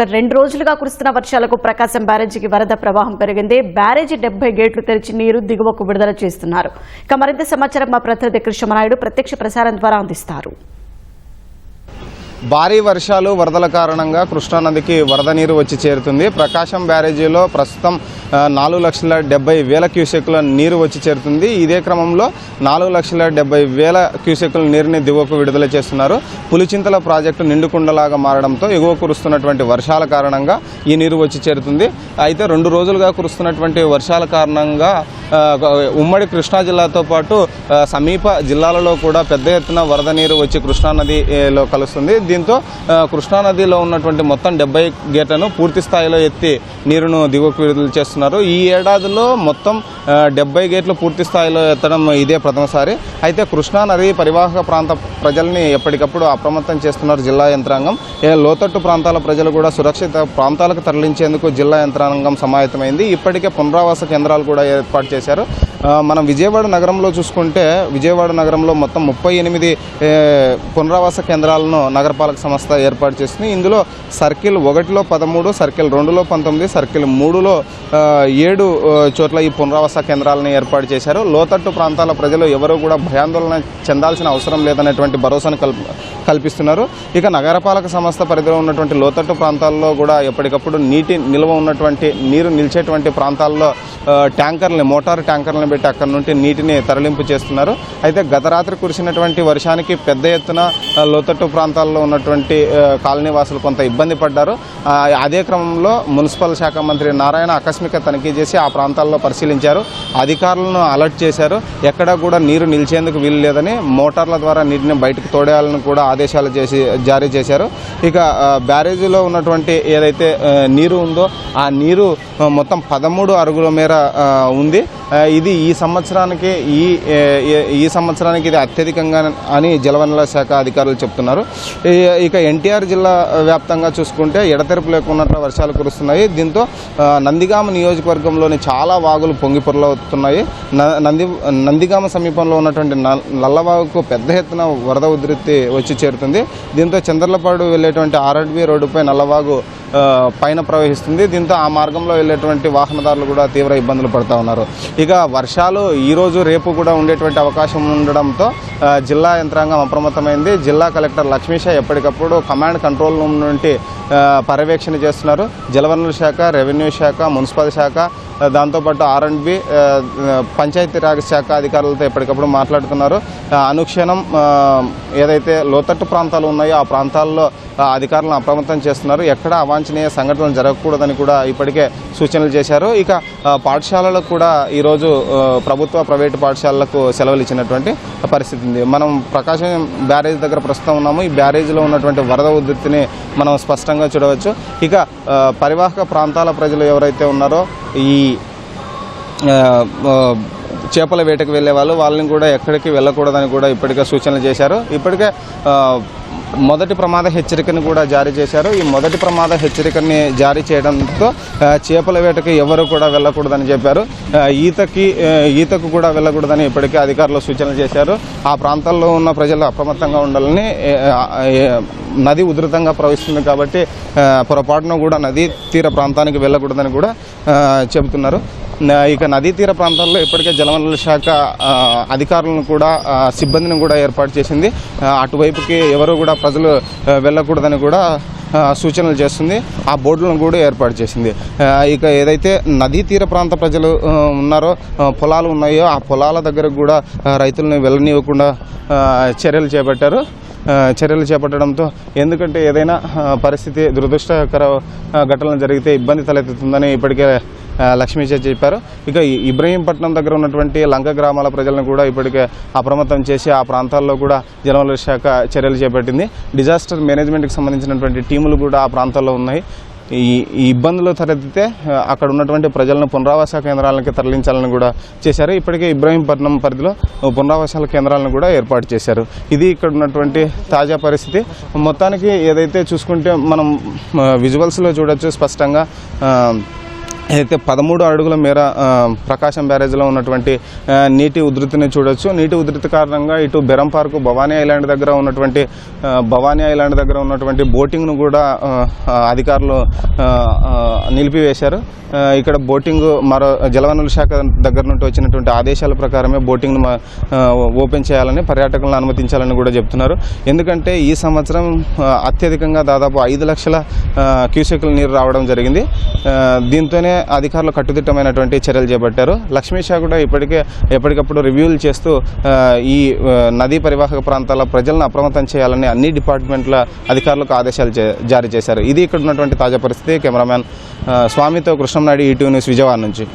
ఇక రెండు రోజులుగా కురుస్తున్న వర్షాలకు ప్రకాశం బ్యారేజీకి వరద ప్రవాహం పెరిగింది. బ్యారేజీ డెబ్బై గేట్లు తెరిచి నీరు దిగువకు విడుదల చేస్తున్నారు. ఇక మరింత సమాచారం మా ప్రతినిధి కృష్ణమనాయుడు ప్రత్యక్ష ప్రసారం ద్వారా అందిస్తారు. భారీ వర్షాలు వరదల కారణంగా కృష్ణానదికి వరద నీరు వచ్చి చేరుతుంది. ప్రకాశం బ్యారేజీలో ప్రస్తుతం నాలుగు లక్షల డెబ్బై వేల క్యూసెక్ల నీరు వచ్చి చేరుతుంది. ఇదే క్రమంలో నాలుగు లక్షల డెబ్బై వేల క్యూసెక్ల నీరుని దిగువకు విడుదల చేస్తున్నారు. పులిచింతల ప్రాజెక్టు నిండుకుండలాగా మారడంతో ఎగువ కురుస్తున్నటువంటి వర్షాల కారణంగా ఈ నీరు వచ్చి చేరుతుంది. అయితే రెండు రోజులుగా కురుస్తున్నటువంటి వర్షాల కారణంగా ఉమ్మడి కృష్ణా జిల్లాతో పాటు సమీప జిల్లాలలో కూడా పెద్ద ఎత్తున వరద నీరు వచ్చి కృష్ణానదిలో కలుస్తుంది. దీంతో కృష్ణానదిలో ఉన్నటువంటి మొత్తం డెబ్బై గేట్లను పూర్తి స్థాయిలో ఎత్తి నీరును దిగువకు విడుదల చేస్తున్నారు. ఈ ఏడాదిలో మొత్తం డెబ్బై గేట్లు పూర్తి స్థాయిలో ఎత్తడం ఇదే ప్రథమసారి. అయితే కృష్ణానది పరివాహక ప్రాంత ప్రజల్ని ఎప్పటికప్పుడు అప్రమత్తం చేస్తున్నారు జిల్లా యంత్రాంగం. లోతట్టు ప్రాంతాల ప్రజలు కూడా సురక్షిత ప్రాంతాలకు తరలించేందుకు జిల్లా యంత్రాంగం సమాయత్తమైంది. ఇప్పటికే పునరావాస కేంద్రాలు కూడా ఏర్పాటు చేశారు. మనం విజయవాడ నగరంలో చూసుకుంటే విజయవాడ నగరంలో మొత్తం ముప్పై ఎనిమిది పునరావాస కేంద్రాలను నగరపాలక సంస్థ ఏర్పాటు చేసింది. ఇందులో సర్కిల్ ఒకటిలో పదమూడు సర్కిల్ రెండులో పంతొమ్మిది సర్కిల్ మూడులో ఏడు చోట్ల ఈ పునరావాస కేంద్రాలను ఏర్పాటు చేశారు. లోతట్టు ప్రాంతాల ప్రజలు ఎవరు కూడా భయాందోళన చెందాల్సిన అవసరం లేదనేటువంటి భరోసాను కల్పిస్తున్నారు. ఇక నగరపాలక సంస్థ పరిధిలో ఉన్నటువంటి లోతట్టు ప్రాంతాల్లో కూడా ఎప్పటికప్పుడు నీటి నిల్వ ఉన్నటువంటి నీరు నిలిచేటువంటి ప్రాంతాల్లో ట్యాంకర్లని మోటార్ ట్యాంకర్లను పెట్టి అక్కడ నుండి నీటిని తరలింపు చేస్తున్నారు. అయితే గత రాత్రి కురిసినటువంటి వర్షానికి పెద్ద ఎత్తున లోతట్టు ప్రాంతాల్లో ఉన్నటువంటి కాలనీవాసులు కాలనీ వాసులు కొంత ఇబ్బంది పడ్డారు. అదే క్రమంలో మున్సిపల్ శాఖ మంత్రి నారాయణ ఆకస్మిక తనిఖీ చేసి ఆ ప్రాంతాల్లో పరిశీలించారు. అధికారులను అలర్ట్ చేశారు. ఎక్కడా కూడా నీరు నిలిచేందుకు వీలు లేదని మోటార్ల ద్వారా నీటిని బయటకు తోడేయాలని కూడా ఆదేశాలు చేసి జారీ చేశారు. ఇక బ్యారేజీలో ఉన్నటువంటి ఏదైతే నీరు ఉందో ఆ నీరు మొత్తం పదమూడు అరుగుల మేర ఉంది. ఇది ఈ సంవత్సరానికి ఈ ఈ సంవత్సరానికి ఇది అత్యధికంగా అని జలవనరుల శాఖ అధికారులు చెప్తున్నారు. ఇక ఎన్టీఆర్ జిల్లా వ్యాప్తంగా చూసుకుంటే ఎడతెరపు లేకున్నట్లు వర్షాలు కురుస్తున్నాయి. దీంతో నందిగామ నియోజకవర్గంలోని చాలా వాగులు పొంగి పొరలవుతున్నాయి. న- నంది నందిగామ సమీపంలో ఉన్నటువంటి నల్- నల్లవాగుకు పెద్ద ఎత్తున వరద ఉధృతి వచ్చి చేరుతుంది. దీంతో చంద్రలపాడు వెళ్ళేటువంటి ఆర్ఎడ్బి రోడ్డుపై నల్లవాగు పైన ప్రవహిస్తుంది. దీంతో ఆ మార్గంలో వెళ్ళేటువంటి వాహనదారులు కూడా తీవ్ర ఇబ్బందులు పడుతూ ఉన్నారు. ఇక వర్షాలు ఈరోజు రేపు కూడా ఉండేటువంటి అవకాశం ఉండడంతో జిల్లా యంత్రాంగం అప్రమత్తమైంది. జిల్లా కలెక్టర్ లక్ష్మీష ఎప్పటికప్పుడు కమాండ్ కంట్రోల్ రూమ్ నుండి పర్యవేక్షణ చేస్తున్నారు. జలవనరుల శాఖ రెవెన్యూ శాఖ మున్సిపల్ శాఖ దాంతోపాటు ఆర్ అండ్ బి పంచాయతీరాజ్ శాఖ అధికారులతో ఎప్పటికప్పుడు మాట్లాడుతున్నారు. అనుక్షణం ఏదైతే లోతట్టు ప్రాంతాలు ఉన్నాయో ఆ ప్రాంతాల్లో అధికారులను అప్రమత్తం చేస్తున్నారు. ఎక్కడ అవాంఛనీయ సంఘటనలు జరగకూడదని కూడా ఇప్పటికే సూచనలు చేశారు. ఇక పాఠశాలలకు కూడా ఈరోజు ప్రభుత్వ ప్రైవేటు పాఠశాలలకు సెలవులు ఇచ్చినటువంటి పరిస్థితి ఉంది. మనం ప్రకాశం బ్యారేజ్ దగ్గర ప్రస్తుతం ఉన్నాము. ఈ బ్యారేజ్లో ఉన్నటువంటి వరద ఉధృతిని మనం స్పష్టంగా చూడవచ్చు. ఇక పరివాహక ప్రాంతాల ప్రజలు ఎవరైతే ఉన్నారో ఈ చేపల వేటకు వెళ్ళే వాళ్ళు వాళ్ళని కూడా ఎక్కడికి వెళ్ళకూడదని కూడా ఇప్పటికే సూచనలు చేశారు. ఇప్పటికే మొదటి ప్రమాద హెచ్చరికను కూడా జారీ చేశారు. ఈ మొదటి ప్రమాద హెచ్చరికని జారీ చేయడంతో చేపల వేటకి ఎవరు కూడా వెళ్ళకూడదని చెప్పారు. ఈతకి ఈతకు కూడా వెళ్ళకూడదని ఇప్పటికే అధికారులు సూచనలు చేశారు. ఆ ప్రాంతాల్లో ఉన్న ప్రజలు అప్రమత్తంగా ఉండాలని నది ఉధృతంగా ప్రవహిస్తుంది కాబట్టి పొరపాటున కూడా నదీ తీర ప్రాంతానికి వెళ్ళకూడదని కూడా చెబుతున్నారు. ఇక నదీ తీర ప్రాంతాల్లో ఇప్పటికే జలవనరుల శాఖ అధికారులను కూడా సిబ్బందిని కూడా ఏర్పాటు చేసింది. అటువైపుకి ఎవరు కూడా ప్రజలు వెళ్ళకూడదని కూడా సూచనలు చేస్తుంది. ఆ బోర్డులను కూడా ఏర్పాటు చేసింది. ఇక ఏదైతే నదీ తీర ప్రాంత ప్రజలు ఉన్నారో పొలాలు ఉన్నాయో ఆ పొలాల దగ్గరకు కూడా రైతులను వెళ్ళనివ్వకుండా చర్యలు చేపట్టారు. చర్యలు చేపట్టడంతో ఎందుకంటే ఏదైనా పరిస్థితి దురదృష్టకర ఘటనలు జరిగితే ఇబ్బంది తలెత్తుతుందని ఇప్పటికే లక్ష్మీ చర్చ చెప్పారు. ఇక ఈ ఇబ్రహీంపట్నం దగ్గర ఉన్నటువంటి లంక గ్రామాల ప్రజలను కూడా ఇప్పటికే అప్రమత్తం చేసి ఆ ప్రాంతాల్లో కూడా జలవనరుల శాఖ చర్యలు చేపట్టింది. డిజాస్టర్ మేనేజ్మెంట్కి సంబంధించినటువంటి టీములు కూడా ఆ ప్రాంతాల్లో ఉన్నాయి. ఈ ఇబ్బందులు తలెత్తితే అక్కడ ఉన్నటువంటి ప్రజలను పునరావాస కేంద్రాలకి తరలించాలని కూడా చేశారు. ఇప్పటికే ఇబ్రాహీంపట్నం పరిధిలో పునరావాసాల కేంద్రాలను కూడా ఏర్పాటు చేశారు. ఇది ఇక్కడ ఉన్నటువంటి తాజా పరిస్థితి. మొత్తానికి ఏదైతే చూసుకుంటే మనం విజువల్స్లో చూడొచ్చు. స్పష్టంగా అయితే పదమూడు అడుగుల మేర ప్రకాశం బ్యారేజ్లో ఉన్నటువంటి నీటి ఉధృతిని చూడొచ్చు. నీటి ఉధృతి కారణంగా ఇటు బెరం పార్కు భవానీ ఐలాండ్ దగ్గర ఉన్నటువంటి భవానీ ఐలాండ్ దగ్గర ఉన్నటువంటి బోటింగ్ను కూడా అధికారులు నిలిపివేశారు. ఇక్కడ బోటింగ్ మరో జలవనరుల శాఖ దగ్గర నుండి వచ్చినటువంటి ఆదేశాల ప్రకారమే బోటింగ్ను ఓపెన్ చేయాలని పర్యాటకులను అనుమతించాలని కూడా చెప్తున్నారు. ఎందుకంటే ఈ సంవత్సరం అత్యధికంగా దాదాపు ఐదు లక్షల క్యూసెక్ల నీరు రావడం జరిగింది. దీంతోనే అధికారులు కట్టుదిట్టమైనటువంటి చర్యలు చేపట్టారు. లక్ష్మీషా కూడా ఇప్పటికే ఎప్పటికప్పుడు రివ్యూలు చేస్తూ ఈ నదీ పరివాహక ప్రాంతాల ప్రజలను అప్రమత్తం చేయాలని అన్ని డిపార్ట్మెంట్ల అధికారులకు ఆదేశాలు చే- జారీ చేశారు. ఇది ఇక్కడ ఉన్నటువంటి తాజా పరిస్థితి. కెమెరామ్యాన్ ఆ, స్వామితో కృష్ణంనాయుడు ఈటీవీ న్యూస్ విజయవాడ నుంచి.